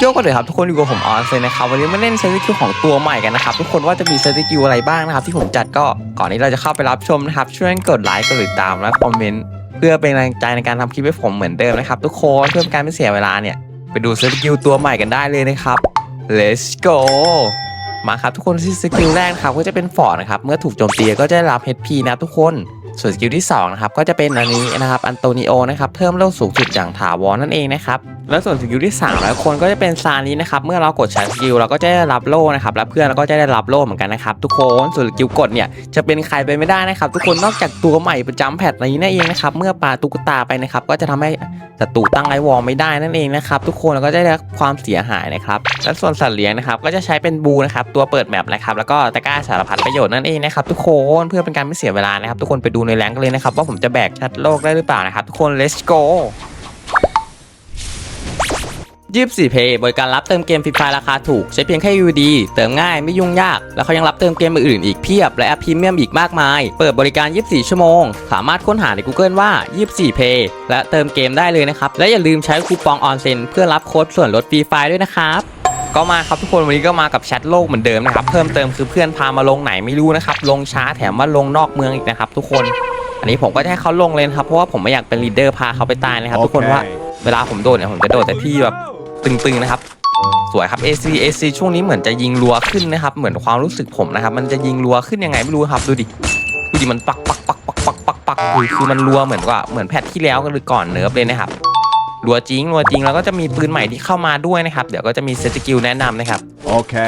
โยกกันเลยครับทุกคนอยู่กับผมออนเซนนะครับวันนี้มาเล่นเซตสกิลของตัวใหม่กันนะครับทุกคนว่าจะมีเซตสกิลอะไรบ้างนะครับที่ผมจัดก็ก่อนนี้เราจะเข้าไปรับชมนะครับช่วยกดไลค์กดติดตามและคอมเมนต์เพื่อเป็นกำลังใจในการทำคลิปให้ผมเหมือนเดิมนะครับทุกคนเพื่อการไม่เสียเวลาเนี่ยไปดูเซตสกิลตัวใหม่กันได้เลยนะครับ let's go มาครับทุกคนที่สกิลแรกครับก็จะเป็นฟอร์ดนะครับเมื่อถูกโจมตีก็จะได้รับ HP นะทุกคน ส่วนสกิลที่สองนะครับก็จะเป็นอันนี้นะครับอันโตนิโอนะครับเพิ่มโล่สูงสุดอย่างถาวรนั่นเองนะครับแล้วส่วนสกิลที่3แล้วคนก็จะเป็นซานี้นะครับเมื่อเรากดใช้สกิลเราก็จะได้รับโล่นะครับและเพื่อนเราก็จะได้รับโล่เหมือนกันนะครับทุกคนส่วนสกิลกดเนี่ยจะเป็นใครไปไม่ได้นะครับ ทุกคนนอกจากตัวใหม่ประจำแพทนี้นั่นเองนะครับเมื่อปาตุ๊กตาไปนะครับก็จะทำให้ศัตรูตั้งไอวอลไม่ได้นั่นเองนะครับทุกคนแล้วก็จะได้ความเสียหายนะครับและส่วนสัตว์เลี้ยงนะครับก็จะใช้เป็นบูนะครับตัวเปิดแมปนะครับแล้วก็ตะกร้าสารพัดประโยชน์นั่นเองนะครับทุกคนเพื่อเป็นการไม่เสียเวลานะครับทุกคนไปดูในแรงกันเลยนะครับว่าผมจะแบกชัดโลกได้หรือเปล่านะครับทุกคน let's go 24เพย์บริการรับเติมเกมฟรีไฟราคาถูก ใช้เพียงแค่ UD เติมง่ายไม่ยุ่งยาก แล้วเขายังรับเติมเกมอื่นอีกเพียบ และแอปพรีเมียมอีกมากมาย เปิดบริการ 24 ชั่วโมง สามารถค้นหาใน Google ว่า 24 Pay และเติมเกมได้เลยนะครับ และอย่าลืมใช้คูปองออนเซ็นเพื่อรับโค้ดส่วนลดฟรีไฟด้วยนะครับ ก็มาครับทุกคนวันนี้ก็มากับแชทโลกเหมือนเดิมนะครับเพิ่มเติมคือเพื่อนพามาลงไหนไม่รู้นะครับลงช้าแถมว่าลงนอกเมืองอีกนะครับทุกคน อันนี้ผมก็จะให้เขาลงเลยนะครับเพราะว่าผมไม่อยากเป็นลีดเดอร์พาเขาไปตายนะครับทุกคนว่าเวลาผมโดดเนี่ยผมจะโดดแต่ที่แบบตึงๆนะครับสวยครับ AC AC ช่วงนี้เหมือนจะยิงรัวขึ้นนะครับเหมือนความรู้สึกผมนะครับมันจะยิงรัวขึ้นยังไงไม่รู้ครับดูดิดูดิมันปักปักปักปักปักปักปักคือคือมันรัวเหมือนว่าเหมือนแพทที่แล้วก็หรือก่อนเนิร์ฟเลยนะครับ รัวจริงรัวจริงแล้วก็จะมีปืนใหม่ที่เข้ามาด้วยนะครับ เดี๋ยวก็จะมีเซตสกิลแนะนำนะครับ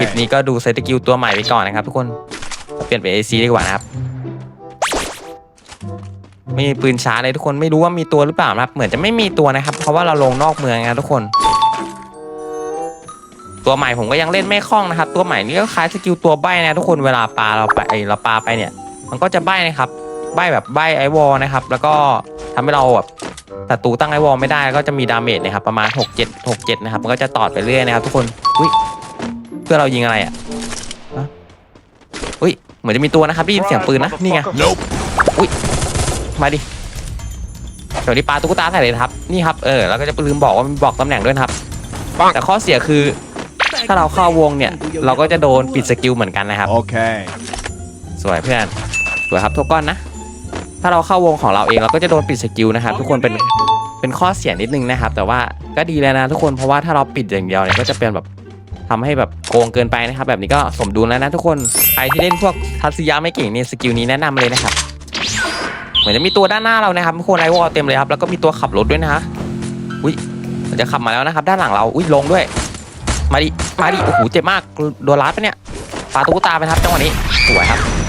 คลิป Okay. นี้ก็ดูเซตสกิลตัวใหม่ไปก่อนนะครับทุกคนเปลี่ยนเป็น AC ดีกว่านะครับไม่มีปืนช้าเลยทุกคนไม่รู้ว่ามีตัวหรือเปล่านะครับ เหมือนจะไม่มีตัวนะครับ เพราะว่าเราลงนอกเมืองนะทุกคน ตัวใหม่ผมก็ยังเล่นไม่คล่องนะครับ ตัวใหม่นี่ก็คล้ายสกิลตัวใบนะทุกคนเวลาปลาเราไปเอ้ยเราปลาไปเนี่ย มันก็จะใบนะครับ ใบแบบใบไอวอลนะครับ แล้วก็ ทำให้เราแบบศัตรูตั้งไอวอลไม่ได้ก็จะมีดาเมจนะครับประมาณ 6 7 6 7นะครับมันก็จะตอดไปเรื่อยนะครับทุกคนอุ้ยเพื่อนเรายิงอะไรอะฮะอุ้ยเหมือนจะมีตัวนะครับได้ยินเสียงปืนนะนี่ไง Nope. มาดิเดี๋ยวนี้ปลาตุ๊กตาใส่เลยนะครับนี่ครับเออแล้วก็จะลืมบอกว่ามีบอกตำแหน่งด้วยนะครับแต่ข้อเสียคือถ้าเราเข้าวงเนี่ย เราก็จะโดนปิดสกิลเหมือนกันนะครับ Okay. สวยเพื่อน สวยครับทุกก้อนนะ ถ้าเราเข้าวงของเราเองเราก็จะโดนปิดสกิลนะครับทุกคนเป็นเป็นข้อเสียนิดนึงนะครับ แต่ว่าก็ดีแล้วนะทุกคนเพราะว่าถ้าเราปิดอย่างเดียวเนี่ยก็จะเป็นแบบทำให้แบบโกงเกินไปนะครับ แบบนี้ก็สมดุลแล้วนะทุกคนใครที่เล่นพวกทัศยาไม่เก่งเนี่ยสกิลนี้แนะนำเลยนะครับเหมือนจะมีตัวด้านหน้าเรานะครับทุกคนไอวอลเต็มเลยครับแล้วก็มีตัวขับรถด้วยนะฮะอุ้ยมันจะขับมาแล้วนะครับ ด้านหลังเราอุ้ยลงด้วย มาดิมาดิโอ้โหเจ็บมากโดนลัดไปะเนี่ยปาตุ๊กตาไปครับจังหวะนี้สวยครับ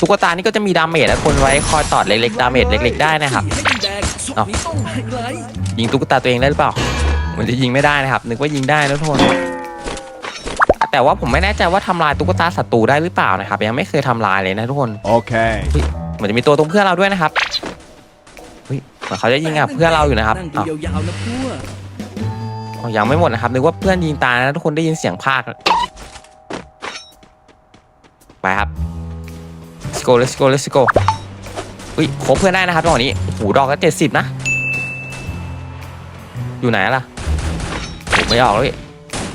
ตุ๊กตานี่ก็จะมีดาเมจและคนไว้คอยตอดเล็กๆดาเมจเล็ก ๆได้นะครับเอ้ายิงตุ๊กตาตัวเองได้หรือเปล่าเหมือนจะยิงไม่ได้นะครับ นึกว่ายิงได้นะทุกคนแต่ว่าผมไม่แน่ใจว่าทำลายตุ๊กตาศัตรูได้หรือเปล่านะครับ ยังไม่เคยทำลายเลยนะทุกคน Okay. เหมือนจะมีตัวตรงเพื่อนเราด้วยนะครับเฮ้ยเหมือนเขาจะยิงกับเพื่อนเราอยู่นะครับนั่งอ้าวดูยาวๆนะพวกอ๋อยังไม่หมดนะครับนึกว่าเพื่อนยิงตายนะทุกคนได้ยินเสียงภาคไปครับ let's go let's go let's go อุ้ยครบเพื่อนได้นะครับตอนนี้โอ้โหดอกก็เจ็ดสิบนะ อยู่ไหนล่ะผมไม่ออกแล้วพี่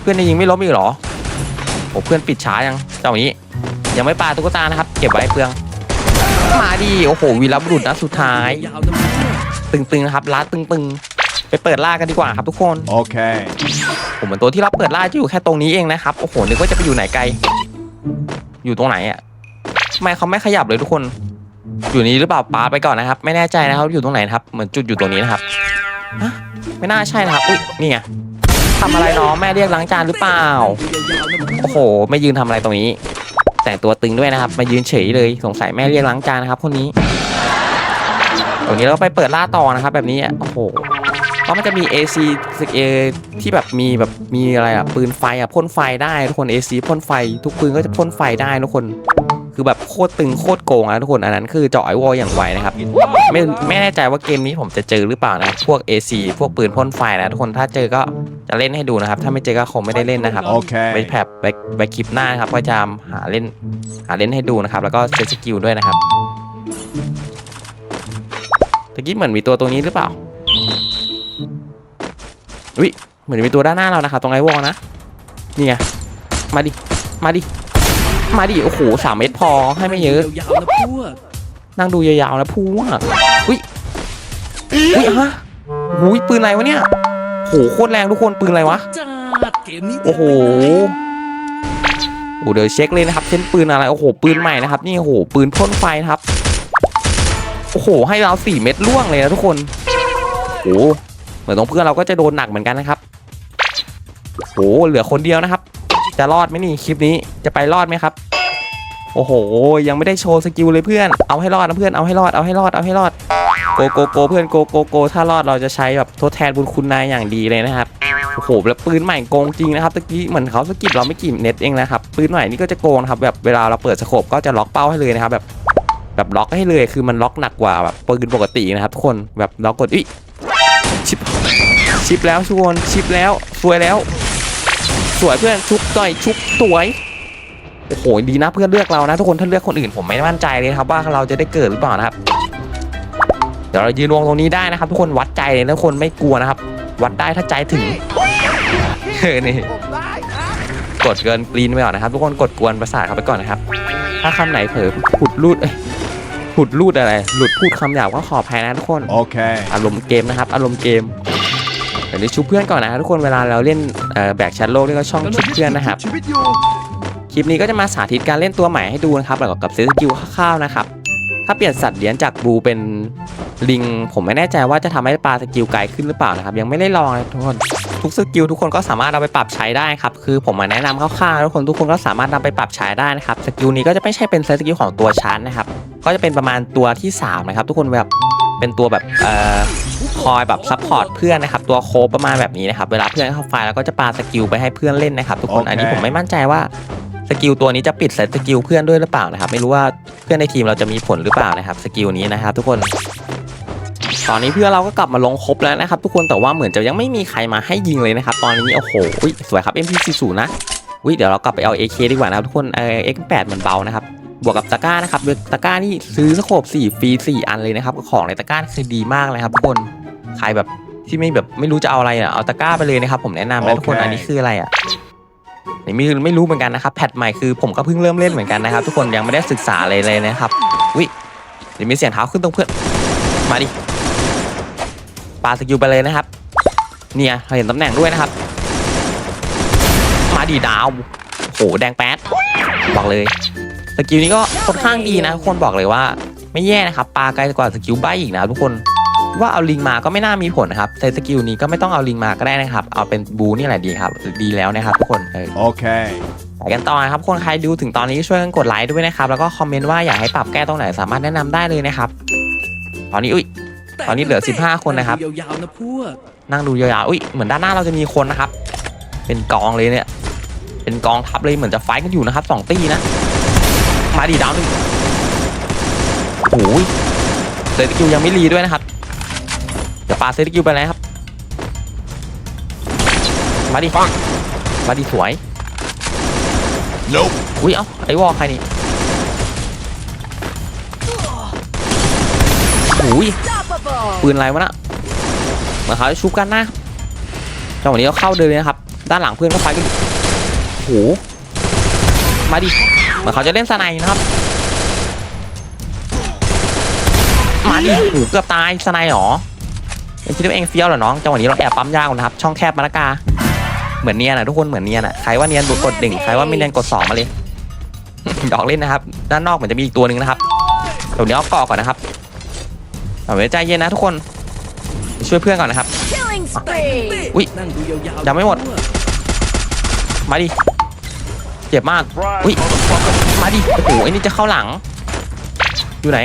เพื่อนได้ยิงไม่ล้มอีกเหรอโอ้เพื่อนปิดช้ายังเจ้านี้ ยังไม่ปาตุ๊กตานะครับ เก็บไว้เปลือง มาดีโอ้โหวีรบุรุษนะสุดท้ายยาวๆนะพวกตึงๆนะครับล้าตึงๆ ไปเปิดล่ากันดีกว่าครับทุกคน Okay. ผมเหมือนตัวที่รับเปิดล่าจะอยู่แค่ตรงนี้เองนะครับโอ้โหนึกว่าจะไปอยู่ไหนไกล อยู่ตรงไหนอะทำ ไมเขาไม่ขยับเลยทุกคน อยู่นี้หรือเปล่าปาไปก่อนนะครับ ไม่แน่ใจนะครับอยู่ตรงไหนนะครับ เหมือนจุดอยู่ตรงนี้นะครับฮะไม่น่าใช่นะครับอุ้ยนี่ไงทำอะไรน้องแม่เรียกล้างจานหรือเปล่า โอ้โห ไม่ยืนทำอะไรตรงนี้ แต่งตัวตึงด้วยนะครับ มายืนเฉยเลย สงสัยแม่เรียกล้างจานนะครับคนนี้ตรงนี้เราก็ไปเปิดล่าต่อนะครับ แบบนี้โอ้โหเพราะมันจะมี AC สึกเอที่แบบมีแบบมีอะไรอะปืนไฟอะพ่นไฟได้ทุกคน AC พ่นไฟ ทุกปืนก็จะพ่นไฟได้ทุกคน คือแบบโคตรตึงโคตรโกงนะทุกคนอันนั้นคือเจาะไอวอลอย่างไวนะครับไม่ไม่แน่ใจว่าเกมนี้ผมจะเจอหรือเปล่านะครับพวก AC พวกปืนพ่นไฟนะทุกคนถ้าเจอก็จะเล่นให้ดูนะครับ ถ้าไม่เจอก็คงไม่ได้เล่นนะครับไว้ Okay. แผบไว้ไว้คลิปหน้านะครับก็จะหาเล่นหาเล่นให้ดูนะครับ แล้วก็เซตสกิลด้วยนะครับตะกี้เหมือนมีตัวตัวนี้หรือเปล่าอุ้ยมือนจะมีตัวด้านหน้าเรานะครับตรงไอ้วอลนะนี่ไงมาดิมาดิ มาดิ โอ้โหสามเมตรพอให้ไม่เยอะ ยาวๆนะพวกนั่งดูยาวๆนะพูว่าอุ้ยอุ้ยฮะหุยปืนอะไรวะเนี่ย โหโคตรแรงทุกคนปืนอะไรวะ จัดเกมนี้โอ้โห โอ้เดี๋ยวเช็คเลยนะครับเช่นปืนอะไร โอ้โห ปืนใหม่นะครับ นี่โอ้โห ปืนพ่นไฟนะครับ โอ้โห ให้เราสี่เม็ดล่วงเลยนะทุกคน โอ้โหเหมือนตรงเพื่อนเราก็จะโดนหนักเหมือนกันนะครับ โอ้โหเหลือคนเดียวนะครับ จะรอดไหมนี่คลิปนี้จะไปรอดไหมครับ โอ้โห ยังไม่ได้โชว์สกิลเลยเพื่อนเอาให้รอดนะเพื่อนเอาให้รอดเอาให้รอดเอาให้รอดโกโกโกเพื่อนโกโกโกถ้ารอดเราจะใช้แบบทดแทนบุญคุณนายอย่างดีเลยนะครับโอ้โหแล้วปืนใหม่โกงจริงนะครับตะกี้เหมือนเขาสกิปเราไม่กี่เน็ตเองนะครับปืนใหม่นี่ก็จะโกงครับแบบเวลาเราเปิดสโคปก็จะล็อกเป้าให้เลยนะครับแบบแบบล็อกให้เลยคือมันล็อกหนักกว่าแบบปืนปกตินะครับทุกคนแบบล็อกกดอุ้ยชิปชิปแล้วทุกคนชิปแล้วสวยแล้ว สวยเพื่อนชุบต่อยชุบสวยโอ้โหดีนะเพื่อนเลือกเรานะทุกคนถ้าเลือกคนอื่นผมไม่มั่นใจเลยนะครับว่าเราจะได้เกิดหรือเปล่านะครับ เดี๋ยวเรายืนวงตรงนี้ได้นะครับ ทุกคนวัดใจเลยนะทุกคนไม่กลัวนะครับ วัดได้ถ้าใจถึงเออนี่กดเกินกรีนไปก่อนนะครับ ทุกคนกดกวนประสาทเขาไปก่อนนะครับ ถ้าคำไหนเผลอผุดรูดเอ้ยผุดรูดอะไร หลุดพูดคำหยาบก็ขออภัยนะทุกคน Okay. อารมณ์เกมนะครับ อารมณ์เกม เดี๋ยวนี้ชุบเพื่อนก่อนนะครับทุกคนเวลาเราเล่นเอ่อแบกแชทโลกนี่ก็ช่องชุบเพื่อนนะครับชีวิตอยู่คลิปนี้ก็จะมาสาธิตการเล่นตัวใหม่ให้ดูนะครับแล้วก็กับเซตสกิลคร่าวๆนะครับถ้าเปลี่ยนสัตว์เลี้ยงจากบลูเป็นลิง ผมไม่แน่ใจว่าจะทำให้ปลาสกิลไกลขึ้นหรือเปล่านะครับยังไม่ได้ลองเลยทุกคนทุกสกิลทุกคนก็สามารถเอาไปปรับใช้ได้ครับคือผมมาแนะนำคร่าวๆทุกคนทุกคนก็สามารถนำไปปรับใช้ได้นะครับสกิลนี้ก็จะไม่ใช่เป็นสกิลของตัวชาร์จนะครับก็จะเป็นประมาณตัวที่สามนะครับทุกคนแบบเป็นตัวแบบเอ่อ คอยแบบซัพพอร์ตเพื่อนนะครับตัวโคฟประมาณแบบนี้นะครับเวลาเพื่อนเข้าไฟล์แล้วก็จะปาสกิลไปให้เพื่อนเล่นนะครับทุกคนโอเคอันนี้ผมไม่มั่นใจว่าสกิลตัวนี้จะปิดสกิลเพื่อนด้วยหรือเปล่านะครับ ไม่รู้ว่าเพื่อนในทีมเราจะมีผลหรือเปล่านะครับสกิลนี้นะครับ ทุกคน ตอนนี้เพื่อนเราก็กลับมาลงครบแล้วนะครับ ทุกคนแต่ว่าเหมือนจะยังไม่มีใครมาให้ยิงเลยนะครับ ตอนนี้โอ้โหอุ๊ยสวยครับ MP40 นะอุ้ยเดี๋ยวเรากลับไปเอา AK ดีกว่านะครับทุกคนเออ X8 มันเบานะครับบวกกับตะกร้านะครับตะกร้านี่ซื้อสโคป4ฟรี4อันเลยนะครับของในตะกร้าคือดีมากเลยครับทุกคน ใครแบบที่ไม่แบบไม่รู้จะเอาอะไรอะเอาตะกร้าไปเลยนะครับผมแนะนำเลยทุกคนโอเค อันนี้คืออะไรอะนี่ไม่ไม่รู้เหมือนกันนะครับแพทใหม่คือผมก็เพิ่งเริ่มเล่นเหมือนกันนะครับทุกคนยังไม่ได้ศึกษาเลยเลยนะครับวิเดี๋ยวมีเสียงเท้าขึ้นตรงเพื่อนมาดิปาสกิลไปเลยนะครับ เนี่ยเราเห็นตำแหน่งด้วยนะครับ มาดีดาวโอ้โหแดงแป๊ดบอกเลย สกิลนี้ก็ค่อนข้างดีนะทุกคนบอกเลยว่า ไม่แย่นะครับปาไกลกว่าสกิลใบอีกนะครับทุกคน ว่าเอาลิงมาก็ไม่น่ามีผลนะครับแต่สกิลนี้ก็ไม่ต้องเอาลิงมาก็ได้นะครับ เอาเป็นบูนี่แหละดีครับ ดีแล้วนะครับทุกคนเออ Okay. ไปกันต่อนะครับคนใครดูถึงตอนนี้ช่วยกันกดไลค์ด้วยนะครับ แล้วก็คอมเมนต์ว่าอยากให้ปรับแก้ตรงไหนสามารถแนะนำได้เลยนะครับ ตอนนี้อุ้ยตอนนี้เหลือ 15 คนนะครับยาวๆนะพวกนั่งดูยาวๆอุ้ยเหมือนด้านหน้าเราจะมีคนนะครับ เป็นกองเลยเนี่ย เป็นกองทัพเลยเหมือนจะไฟท์กันอยู่นะครับสองตีนะมาดีดาวหนึ่งโอ้ยเซตกิวยังไม่รีด้วยนะครับ เดี๋ยวปาเซตกิวไปเลยครับ มาดิฟังมาดิสวย Nope. อุ้ยเอ้าไอ้วอลใครนี่อุ้ยปืนอะไรวะน่ะเหมือนเขาจะชุบกันนะครับจังหวะนี้ก็เข้าเดินเลยนะครับ ด้านหลังเพื่อนก็ไฟกันอยู่โอ้โหมาดิเหมือนเขาจะเล่นสไนด์นะครับ มาดิโอ้โหเกือบตายสไนด์หรอ เองคิดว่าเองเฟี้ยวเหรอน้องจังหวะนี้เราแอบปั๊มยากนะครับ ช่องแคบมาละกา เหมือนเนียนอะทุกคนเหมือนเนียนอะใครว่าเนียนกดหนึ่งใครว่าไม่เนียนกดสองมาเลยดอกเล่นนะครับ ด้านนอกเหมือนจะมีอีกตัวหนึ่งนะครับเดี๋ยวนี้เอาเกาะก่อนนะครับเอาไว้ใจเย็นนะทุกคนไปช่วยเพื่อนก่อนนะครับ Killing spree! อุ๊ยนั่งดูยาวๆยังไม่หมด มาดิเจ็บมากอุ๊ยมาดิโอ้โหไอ้นี่จะเข้าหลัง อยู่ไหน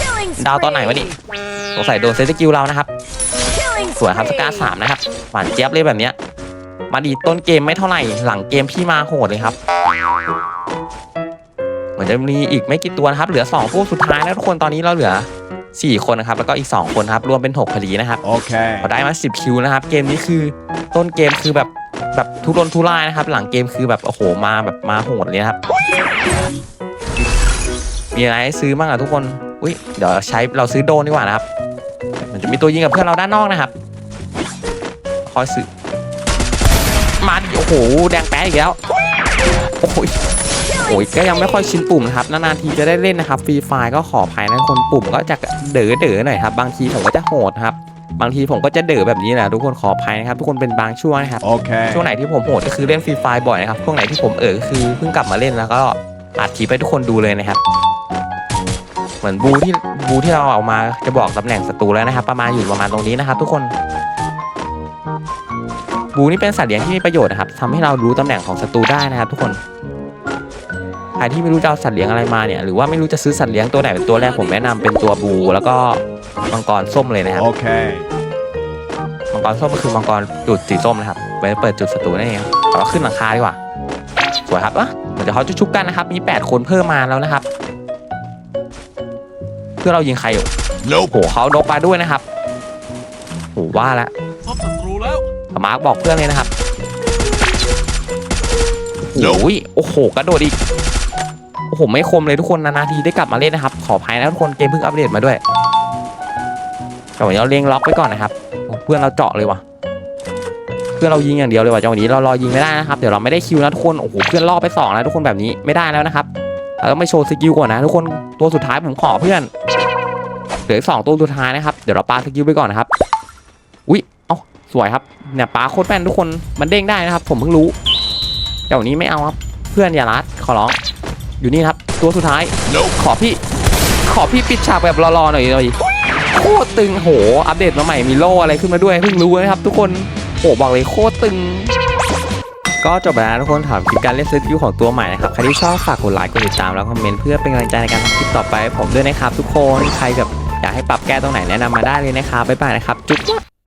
Killing ดาวตอนไหนวะนี่สงสัยโดนเซตสกิลเรานะครับ Killing สวยครับสกาสามนะครับหวานเจี๊ยบเลยแบบเนี้ยมาดีต้นเกมไม่เท่าไหร่หลังเกมพี่มาโหดเลยครับเหมือนจะมีอีกไม่กี่ตัวนะครับเหลือ2ผู้สุดท้ายนะทุกคนตอนนี้เราเหลือ 4 คนนะครับแล้วก็อีก 2 คนครับรวมเป็น6คดีนะครับ Okay. พอได้มา 10 คิวนะครับเกมนี้คือต้นเกมคือแบบแบบทุรนทุรายนะครับ หลังเกมคือแบบโอ้โหมาแบบมาโหดเลยนะครับมีอะไรให้ซื้อบ้างอะทุกคน อุ้ยเดี๋ยวใช้เราซื้อโดรนดีกว่านะครับ มันจะมีตัวยิงกับเพื่อนเราด้านนอกนะครับ คอยสื่อมาดิโอ้โห แดงแป๊ะอีกแล้ว โอ้ยโอ้ยก็ยังไม่ค่อยชินปุ่มนะครับ นานๆทีจะได้เล่นนะครับ ฟรีไฟก็ขออภัยนะคนปุ่มก็จะเด๋อเด๋อๆหน่อยครับ บางทีผมก็จะโหดครับ บางทีผมก็จะเด๋อแบบนี้แหละทุกคนขออภัยนะครับ ทุกคนเป็นบางช่วงนะครับ Okay. ช่วงไหนที่ผมโหดก็คือเล่นฟรีไฟบ่อยนะครับ ช่วงไหนที่ผมเออก็คือเพิ่งกลับมาเล่นแล้วก็อัดคลิปให้ทุกคนดูเลยนะครับ เหมือนบูที่บูที่เราเอามาจะบอกตำแหน่งศัตรูแล้วนะครับ ประมาณอยู่ประมาณตรงนี้นะครับ ทุกคนบูนี่เป็นสัตว์เลี้ยงที่มีประโยชน์นะครับทำให้เรารู้ตำแหน่งของศัตรูได้นะครับ ทุกคนใครที่ไม่รู้จะเอาสัตว์เลี้ยงอะไรมาเนี่ยหรือว่าไม่รู้จะซื้อสัตว์เลี้ยงตัวไหนเป็นตัวแรกผมแนะนำเป็นตัวบู แล้วก็มังกรส้มเลยนะครับ Okay. มังกรส้มก็คือมังกรจุดสีส้มนะครับไว้เปิดจุดศัตรูนั่นเองเราขึ้นหลังคาดีกว่าสวยครับอะเดี๋ยวเขาจะชุบกันนะครับ มี 8 คนเพิ่มมาแล้วนะครับเพื่อเรายิงใครอยู่ Nope. โหเขานกมาด้วยนะครับโหว่าแล้วพบศัตรูแล้วมาร์กบอกเพื่อนเลยนะครับโอ้ยโอ้โหกระโดดอีกโอ้โหไม่คมเลยทุกคนนานๆทีได้กลับมาเล่นนะครับ ขออภัยนะทุกคนเกมเพิ่งอัปเดตมาด้วยแต่วันนี้เราเลี้ยงล็อกไว้ก่อนนะครับโอ้เพื่อนเราเจาะเลยว่ะเพื่อนเรายิงอย่างเดียวเลยว่ะจังหวะนี้เรารอยิงไม่ได้นะครับเดี๋ยวเราไม่ได้คิวนะทุกคนโอ้โหเพื่อนล่อไปสองแล้วทุกคนแบบนี้ไม่ได้แล้วนะครับ เราต้องไปโชว์สกิลก่อนนะทุกคนตัวสุดท้ายผมขอเพื่อนเหลือสองตัวสุดท้ายนะครับเดี๋ยวเราปาสกิลไปก่อนนะครับอุ๊ยเอ้าสวยครับเนี่ยปาโคตรแม่นทุกคนมันเด้งได้นะครับ ผมเพิ่งรู้เดี๋ยวนี้ไม่เอาครับเพื่อนอย่าลัดขอร้องอยู่นี่ครับ ตัวสุดท้าย no. ขอพี่ ขอพี่ปิดฉากแบบรอๆหน่อยหน่อยโคตรตึงโหอัปเดตมาใหม่มีโล่อะไรขึ้นมาด้วยเพิ่งรู้นะครับ ทุกคนโหบอกเลยโคตรตึง ก็จบไปแล้วทุกคนถามคลิปการเล่นซื้อคิวของตัวใหม่นะครับใครที่ชอบฝากกดไลค์กดติดตามแล้วคอมเมนต์เพื่อเป็นกำลังใจในการทำคลิปต่อไปผมด้วยนะครับทุกคนใครแบบอยากให้ปรับแก้ตรงไหนแนะนำมาได้เลยนะครับบ๊ายบายนะครับจุ๊บ